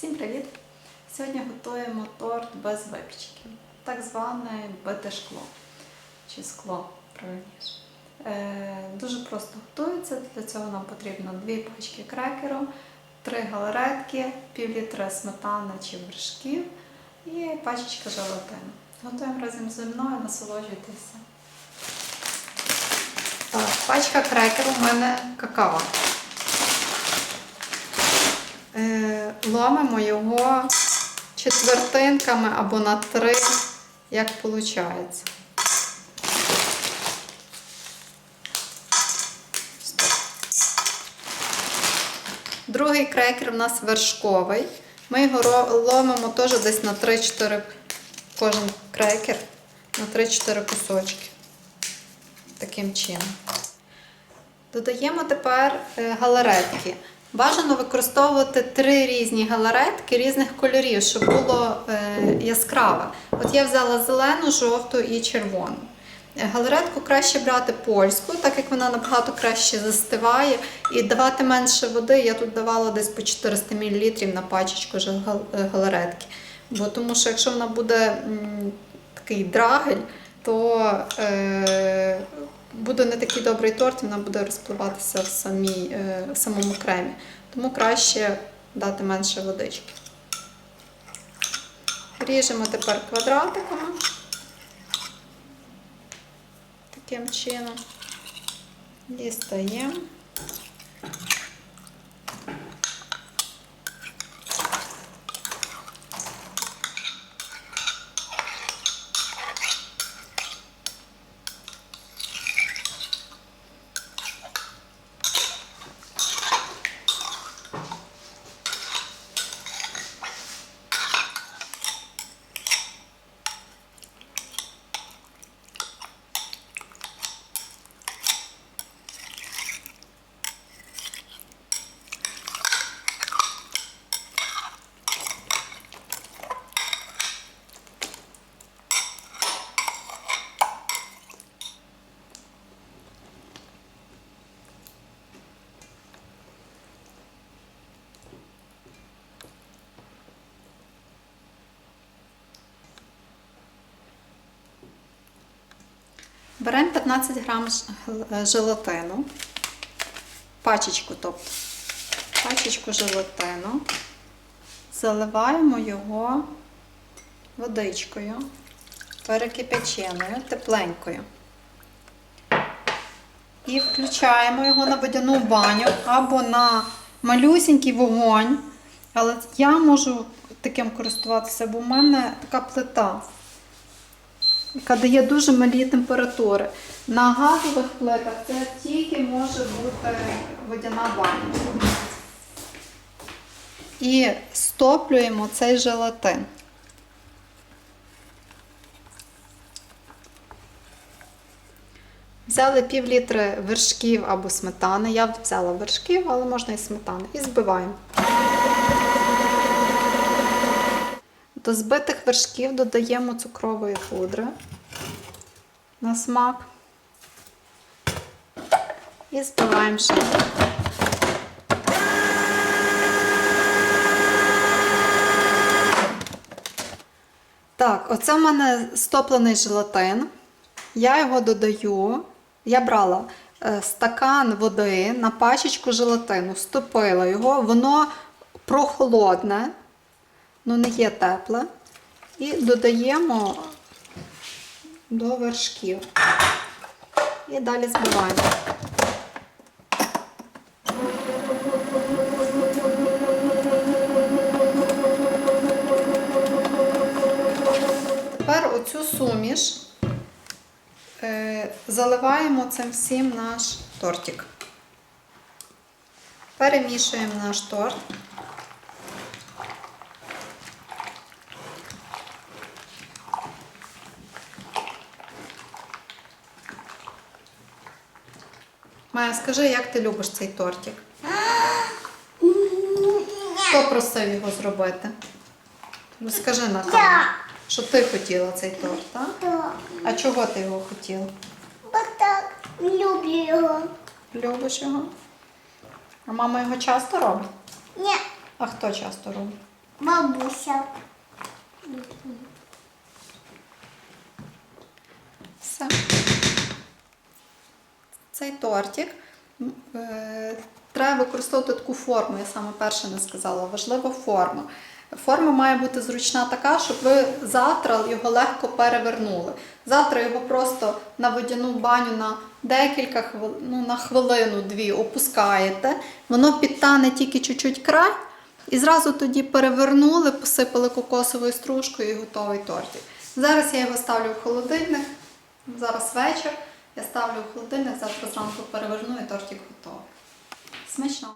Всім привіт! Сьогодні готуємо торт без випічки, так зване бите шкло чи скло, правильніше. Е, дуже просто готується. Для цього нам потрібно дві пачки крекеру, три галеретки, пів літра сметани чи вершків і пачечка желатину. Готуємо разом зі мною, насолоджуйтеся. Так, пачка крекеру в мене какао. Е, ломимо його четвертинками або на три, як виходить. Другий крекер у нас вершковий. Ми його ломимо теж десь на 3-4 кожен крекер, на 3-4 кусочки. Таким чином. Додаємо тепер е, галаретки. Бажано використовувати три різні галаретки різних кольорів, щоб було е, яскраве. От я взяла зелену, жовту і червону. Е, Галаретку краще брати польську, так як вона набагато краще застиває. І давати менше води. Я тут давала десь по 400 мл на пачечку е, галаретки. Бо тому що якщо вона буде м, такий драгель, то е, буде не такий добрий торт, вона буде розпливатися в, самій, е, в самому кремі. Тому краще дати менше водички. Ріжемо тепер квадратиками. Таким чином. Дістаємо. Беремо 15 грам е, желатину, пачечку, тобто, пачечку желатину, заливаємо його водичкою, перекипяченою, тепленькою. І включаємо його на водяну баню або на малюсінький вогонь. Але я можу таким користуватися, бо в мене така плита яка дає дуже малі температури. На газових плитах це тільки може бути водяна баня. І стоплюємо цей желатин. Взяли пів літри вершків або сметани. Я взяла вершків, але можна і сметани. І збиваємо. До збитих вершків додаємо цукрової пудри на смак. І збиваємо ще. Так, оце в мене стоплений желатин. Я його додаю. Я брала е, стакан води на пачечку желатину, стопила його, воно прохолодне, ну не є тепле. І додаємо до вершків. І далі збиваємо. Тепер оцю суміш е, заливаємо цим всім наш тортик. Перемішуємо наш торт. Майя, скажи, як ти любиш цей тортик? Хто просив його зробити? Розкажи на камеру, що ти хотіла цей торт, так? Так. А чого ти його хотіла? Бо так люблю його. Любиш його? А мама його часто робить? Ні. А хто часто робить? Бабуся. Цей тортик е, треба використовувати таку форму, я саме перше не сказала. Важлива форма. Форма має бути зручна така, щоб ви завтра його легко перевернули. Завтра його просто на водяну баню на декілька хвилин, ну, на хвилину-дві опускаєте. Воно підтане тільки чуть-чуть край, і зразу тоді перевернули, посипали кокосовою стружкою і готовий тортик. Зараз я його ставлю в холодильник. Зараз вечір. Я ставлю в холодильник, завтра зранку переверну і тортик готовий. Смачно!